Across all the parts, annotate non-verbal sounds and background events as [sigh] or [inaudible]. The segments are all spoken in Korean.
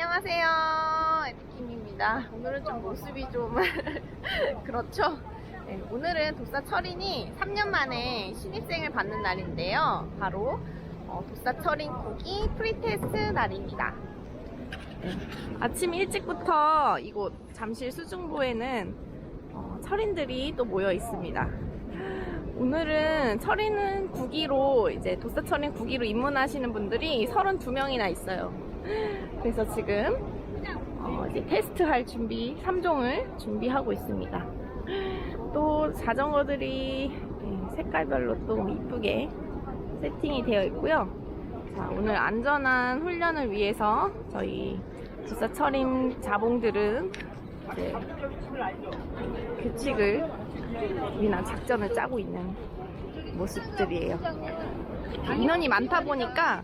안녕하세요. 에피킴입니다. 오늘은 좀 모습이 좀 [laughs] 그렇죠? 네, 오늘은 도사 철인이 3년 만에 신입생을 받는 날인데요. 바로 어, 도사 철인 국기 프리테스트 날입니다. 네, 아침 일찍부터 이곳 잠실 수중부에는 어, 철인들이 또 모여 있습니다. 오늘은 철인은 국기로 이제 도사 철인 국기로 입문하시는 분들이 32명이나 있어요. 그래서 지금 어, 이제 테스트할 준비 3종을 준비하고 있습니다. 또 자전거들이 네, 색깔별로 또 이쁘게 세팅이 되어 있고요. 자, 오늘 안전한 훈련을 위해서 저희 도사 철인 자봉들은 규칙을 우리나 작전을 짜고 있는 모습들이에요. 인원이 많다 보니까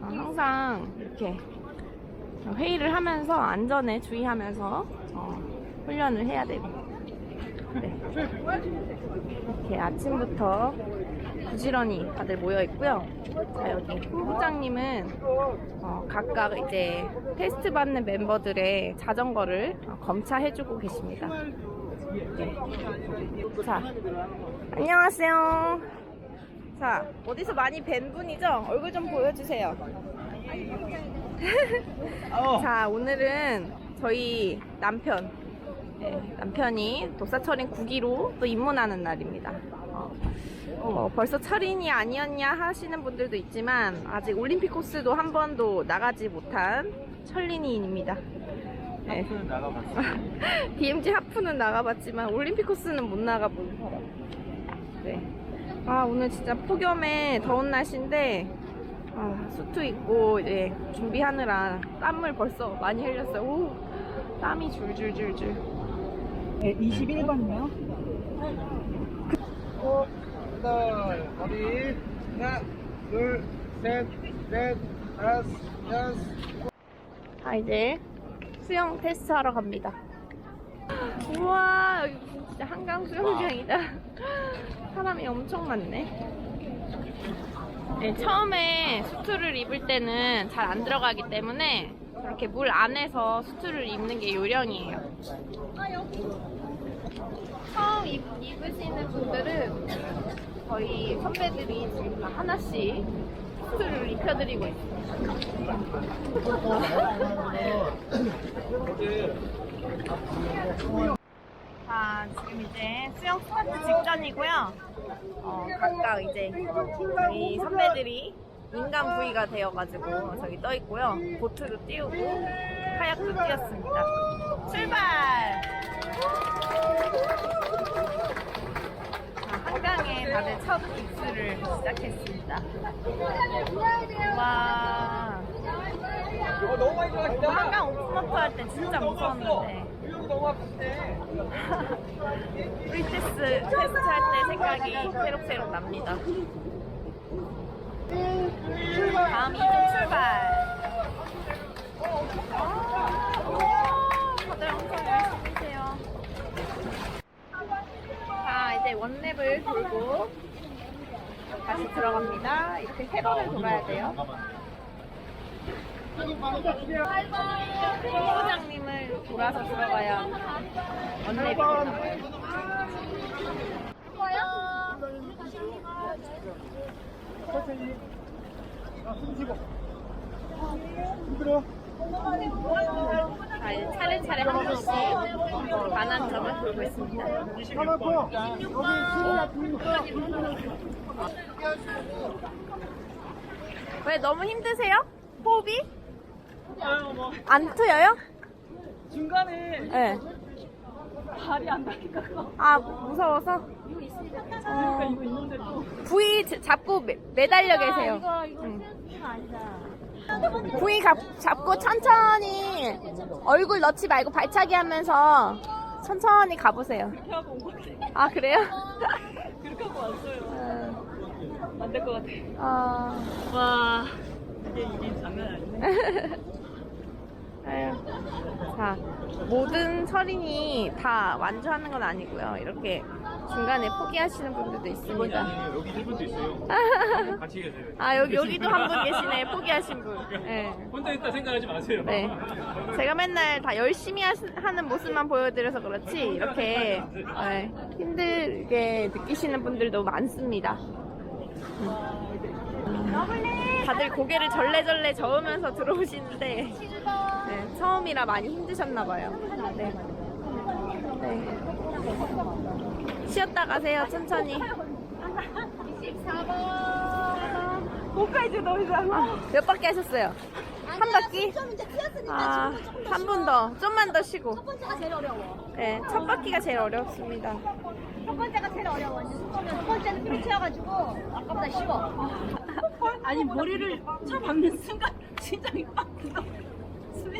어, 항상 이렇게 회의를 하면서 안전에 주의하면서 어, 훈련을 해야 되고 네. 이렇게 아침부터 부지런히 다들 모여 있고요. 자 여기 후부장님은 어, 각각 이제 테스트 받는 멤버들의 자전거를 어, 검차해주고 계십니다. 네. 자, 안녕하세요. 자, 어디서 많이 뵌 분이죠? 얼굴 좀 보여주세요. 자, 오늘은 저희 남편, 네, 남편이 도사철인 9기로 또 입문하는 날입니다. 어, 어, 벌써 철인이 아니었냐 하시는 분들도 있지만 아직 올림픽 코스도 한 번도 나가지 못한 철린이입니다. 네. [laughs] DMG 하프는 나가봤지만 올림픽 코스는 못 나가본 사람. 네. 아 오늘 진짜 폭염에 더운 날씨인데 아, 수트 입고 이제 준비하느라 땀을 벌써 많이 흘렸어요. 오, 땀이 줄줄줄줄. 네, 21번이요. 어, 하나, 머리, 하나, 둘, 셋, 넷, 다섯, 여섯, 아 이제 수영 테스트 하러 갑니다. 우와 여기 진짜 한강 수영장이다. 사람이 엄청 많네. 네, 처음에 수트를 입을 때는 잘 안 들어가기 때문에 이렇게 물 안에서 수트를 입는 게 요령이에요. 처음 입, 입으시는 분들은 저희 선배들이 지금 다 하나씩 수트를 입혀드리고 있어요. [laughs] 자, 지금 이제 수영 스타트 직전이고요. 어, 각각 이제 저희 선배들이 인간 부위가 되어가지고 저기 떠 있고요. 보트도 띄우고 카약도 띄웠습니다. 출발! 자, 한강에 다들 첫 입수를 시작했습니다. 와. 한강 오픈어프 할 때 진짜 무서웠는데. 프리테스 테스트 할 때 생각이 새록새록 납니다. 다음 이중 출발. 아, 다들 엄청 열심히 세요. 자, 이제 원랩을 돌고 다시 들어갑니다. 이렇게 세 번을 돌아야 돼요. 부장님을 돌아서 들어가야 원랩이 된다. 자, 숨 쉬고. 힘들어. 자, 이제 차례차례 한 번씩 반환점을 돌고 있습니다. 하나고 여기 수리가 보이니까 왜 너무 힘드세요? 호흡이? 안 트여요? 중간에 네. 발이 안 닿니까 아, 무서워서? 어, 이거 있는데 또. 부위 자- 잡고 매, 매달려 계세요. 이거 이거 아니다. 부위 잡, 잡고 천천히 얼굴 넣지 말고 발차기 하면서 천천히 가보세요. 그렇게 하고 온 건데. 아, 그래요? [laughs] 그렇게 하고 왔어요. 어, 안될 것 같아. 어, 와. 이게 이게 장난 아니네. [laughs] 아유. 자, 모든 철인이 다 완주하는 건 아니고요. 이렇게 중간에 포기하시는 분들도 있습니다. 아니에요. 여기 1분도 있어요. [laughs] 같이 계세요. 아, 여기, 여기도 한 분 계시네. 포기하신 분. 네. 혼자 있다 생각하지 마세요. 네. 제가 맨날 다 열심히 하, 하는 모습만 보여드려서 그렇지, 이렇게 네, 힘들게 느끼시는 분들도 많습니다. 음. 다들 고개를 절레절레 저으면서 들어오시는데, 네, 처음이라 많이 힘드셨나 봐요. 네. 네. 쉬었다 가세요, 천천히. 24번. 뭐까지 더 이상. 아, 몇 바퀴 하셨어요? 한 바퀴? 좀 이제 튀었으니까 아, 지금은 조금 더한분 더. 좀만 더 쉬고. 첫 번째가 제일 어려워. 네, 첫 바퀴가 제일 어렵습니다. 첫 번째가 제일 어려워. 첫 번째- 첫 번째는 힘이 튀어가지고 아까보다 쉬워. 아니 머리를 차 박는 순간 [laughs] 심장이 빡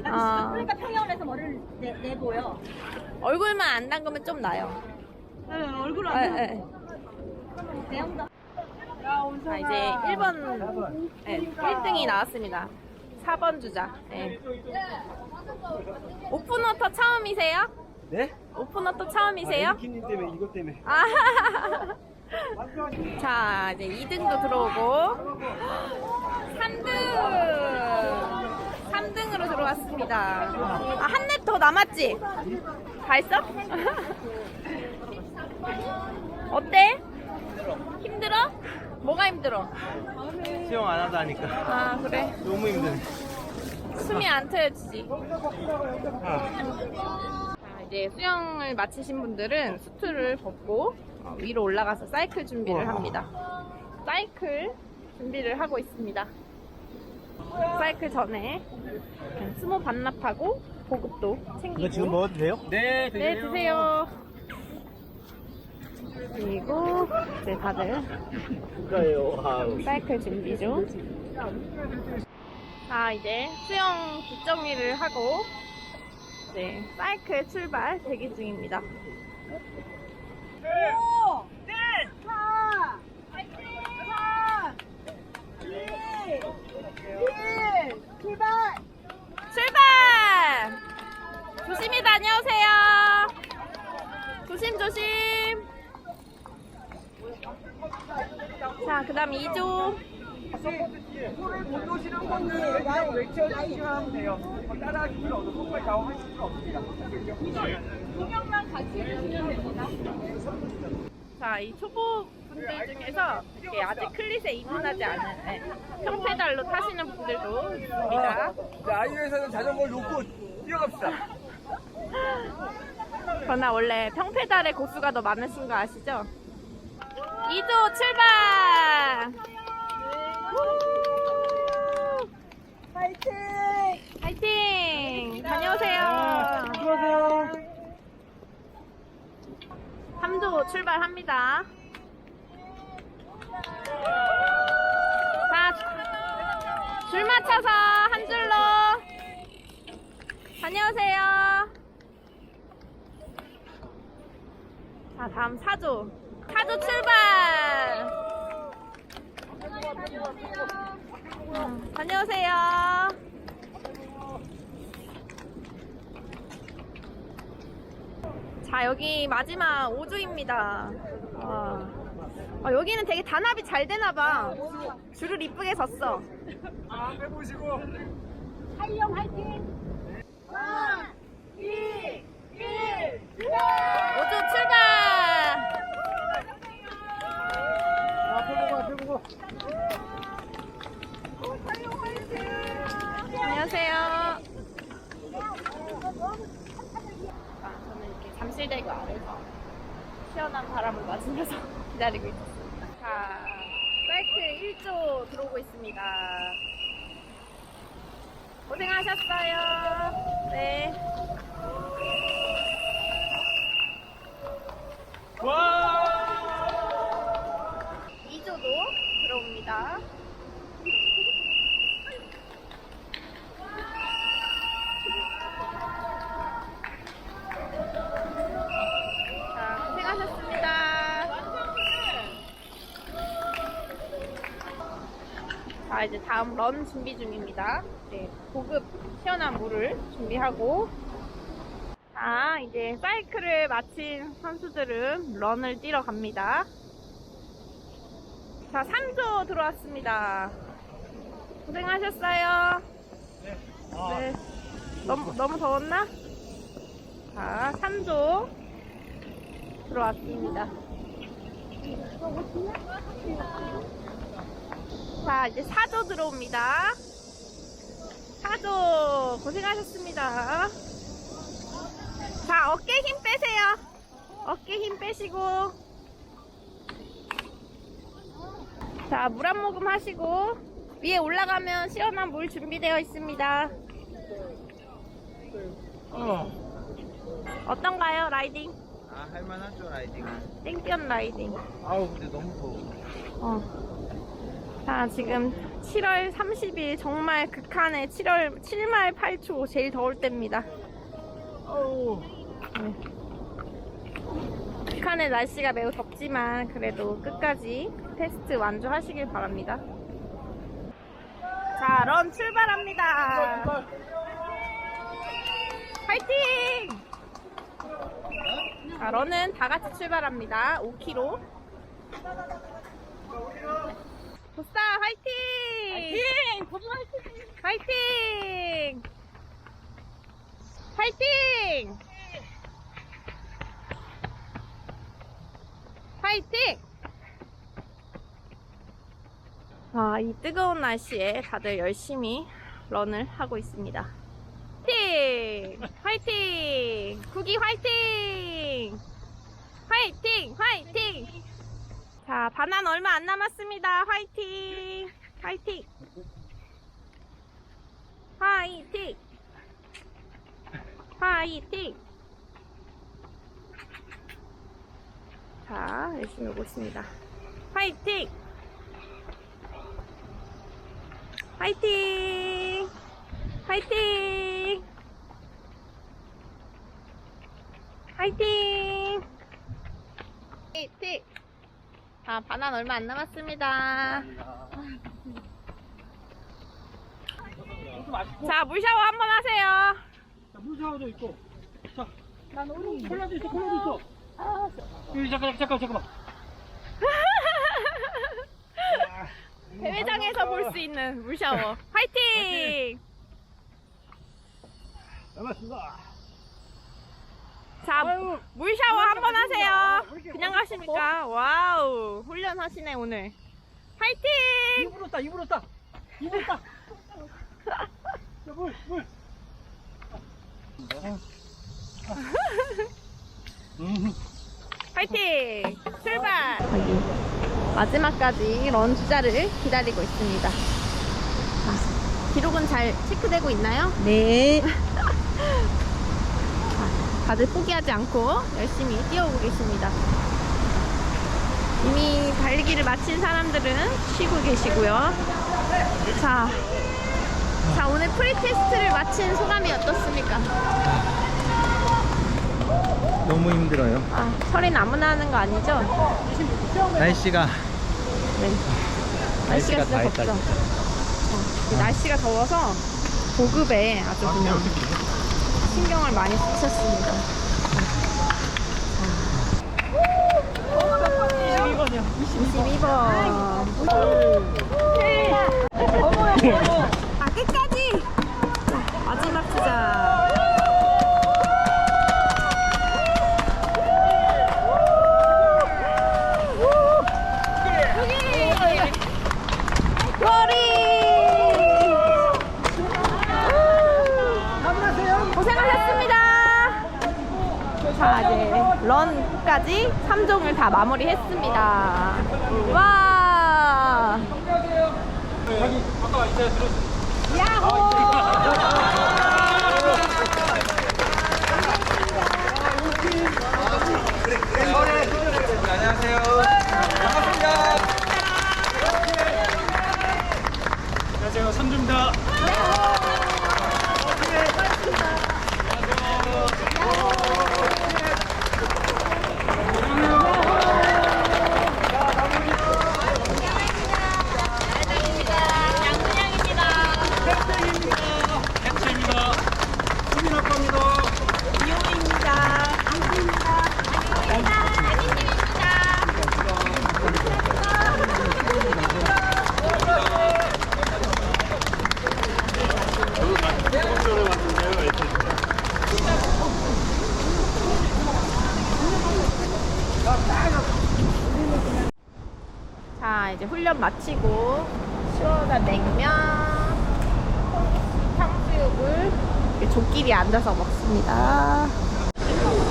아, 그러니까 해서 머리를 내, 내보여. 얼굴만 안 담그면 좀 나요. 네, 얼굴 안 네, 나. 네. 내용도 자, 이제 1번, 네, 1등이 나왔습니다. 4번 주자. 네. 오픈워터 처음이세요? 네? 오픈워터 처음이세요? 님 때문에 이것 때문에. 아, [laughs] 자, 이제 2등도 들어오고 3등 3등으로 들어왔습니다. 아, 한 랩 더 남았지? 다 했어? [laughs] 어때? 힘들어? 뭐가 힘들어? 수영 안 하다 하니까 아, 그래. 너무 힘드네. 숨이 안 트여지지. 아. 자, 이제 수영을 마치신 분들은 수트를 벗고 어, 위로 올라가서 사이클 준비를 합니다. 사이클 준비를 하고 있습니다. 사이클 전에 스모 반납하고 보급도 챙기고 이거 지금 먹어도 돼요? 네, 네 드세요. 그리고 이제 다들. 아우. 사이클 준비 중. 자, 이제 수영 뒷정리를 하고, 네, 사이클 출발 대기 중입니다. 출발! 조심히 다녀오세요. 조심, 조심. 자, 그 다음 2조. 못 오시는 그냥 외쳐주시면 하면 돼요. 따라하기 없어. 정말 좌우하실 필요 없습니다. 자, 이 초보 분들 중에서 이렇게 아직 클릿에 입문하지 않은 네, 평페달로 타시는 분들도 있습니다. 자, 아이유에서는 자전거를 놓고 뛰어갑시다. [laughs] 그러나 원래 평페달의 고수가 더 많으신 거 아시죠? 2조 출발! 파이팅! 파이팅! 다녀오세요. 수고하세요. 3조 출발합니다. 자, 줄 맞춰서 한 줄로. 다녀오세요. 자, 다음 4조. 4조 출발! 음, 다녀오세요. 자 여기 마지막 5조입니다. 와. 아, 여기는 되게 단합이 잘 되나봐. 줄을 이쁘게 섰어. 아 빼보시고. 한영 화이팅! 1, 2, 1 5조 7 잠실대교 아래서 시원한 바람을 맞으면서 [laughs] 기다리고 있습니다. 자, 사이클 1조 들어오고 있습니다. 고생하셨어요. 네. 와! 2조도 들어옵니다. 자, 이제 다음 런 준비 중입니다. 네, 고급 시원한 물을 준비하고. 자, 자, 이제 사이클을 마친 선수들은 런을 뛰러 갑니다. 자, 3조 들어왔습니다. 고생하셨어요. 네. 너무, 너무 더웠나? 자, 3조 들어왔습니다. 자, 이제 4조 들어옵니다. 4조 고생하셨습니다. 자, 어깨 힘 빼세요. 어깨 힘 빼시고. 자, 물 한 모금 하시고. 위에 올라가면 시원한 물 준비되어 있습니다. 어떤가요, 라이딩? 아 할만하죠 라이딩 땡볕 라이딩. 아우 근데 너무 더워 어. 자, 지금 7월 30일 정말 극한의 7월 7말 8초 제일 더울 때입니다. 네. 극한의 날씨가 매우 덥지만 그래도 끝까지 테스트 완주하시길 바랍니다. 자, 런 출발합니다. 파이팅! 자, 런은 다 같이 출발합니다. 5km. 도싸 화이팅! 화이팅! 화이팅! 화이팅! 화이팅! 아, 이 뜨거운 날씨에 다들 열심히 런을 하고 있습니다. 화이팅! 화이팅! 구기 화이팅! 화이팅! 화이팅! 자, 반환 얼마 안 남았습니다. 화이팅! 화이팅! 화이팅! 화이팅! 자, 열심히 오고 있습니다. 화이팅! 화이팅! 화이팅! 화이팅! 화이팅! 자, 반환 얼마 안 남았습니다. 자, 물 샤워 한번 하세요. 물 샤워도 있고. 자, 콜라도 있어, 콜라도 있어. 여기 잠깐, 잠깐, 잠깐만. [laughs] 대회장에서 볼 수 있는 물 샤워. 화이팅! 반갑습니다 자, 물 샤워 한 번 하세요. 그냥 가십니까? 와우, 훈련하시네, 오늘. 화이팅! 입으로 따 입으로 따 입으로 따 물, 물. 화이팅! 출발! 마지막까지 런 주자를 기다리고 있습니다. 자, 기록은 잘 체크되고 있나요? 네. [laughs] 다들 포기하지 않고 열심히 뛰어오고 계십니다. 이미 달리기를 마친 사람들은 쉬고 계시고요. 자, 자 오늘 프리테스트를 마친 소감이 어떻습니까? 너무 힘들어요 아, 철인 아무나 하는 거 아니죠? 날씨가 네. 날씨가 날씨가 진짜 다 덥죠. 어, 이 날씨가 더워서 보급에 아주 그냥 신경을 많이 쓰셨습니다. 22번. 아, 끝까지! 마지막 주자. 꼬리! 고생하셨습니다. 자, 이제 런까지 3종을 다 마무리했습니다. 와! 아까 이제 들었어요. 야호! 안녕하세요 반갑습니다 안녕하세요, 선주입니다. 훈련 마치고 시원한 냉면, 탕수육을 조끼리 앉아서 먹습니다.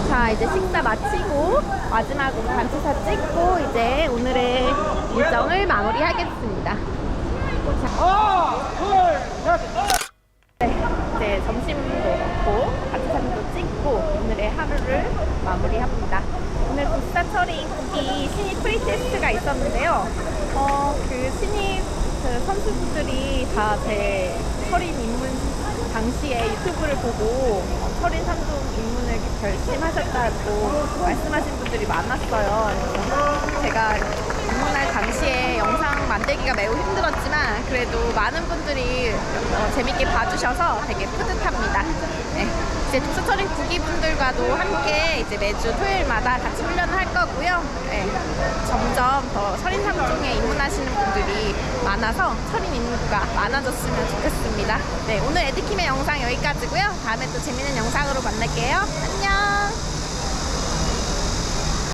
자, 이제 식사 마치고 마지막으로 단체사 찍고 이제 오늘의 일정을 마무리하겠습니다. 셋. 네, 이제 점심도 먹고 단체사진도 찍고 오늘의 하루를 마무리합니다. 오늘 도사철이 이 신입 프리테스트가 있었는데요. 어, 그 신입 그 선수분들이 다 제 철인 입문 당시에 유튜브를 보고 어, 철인 3종 입문을 결심하셨다고 말씀하신 분들이 많았어요. 그래서 제가 입문할 당시에 영상 만들기가 매우 힘들었지만 그래도 많은 분들이 어, 재밌게 봐주셔서 되게 뿌듯합니다. 네. 이제 독서철인 구기분들과도 함께 이제 매주 토요일마다 같이 훈련을 할 거고요. 네. 점점 더 철인 3종에 입문하시는 분들이 많아서 철인 인구가 많아졌으면 좋겠습니다. 네, 오늘 에드킴의 영상 여기까지고요. 다음에 또 재밌는 영상으로 만날게요. 안녕!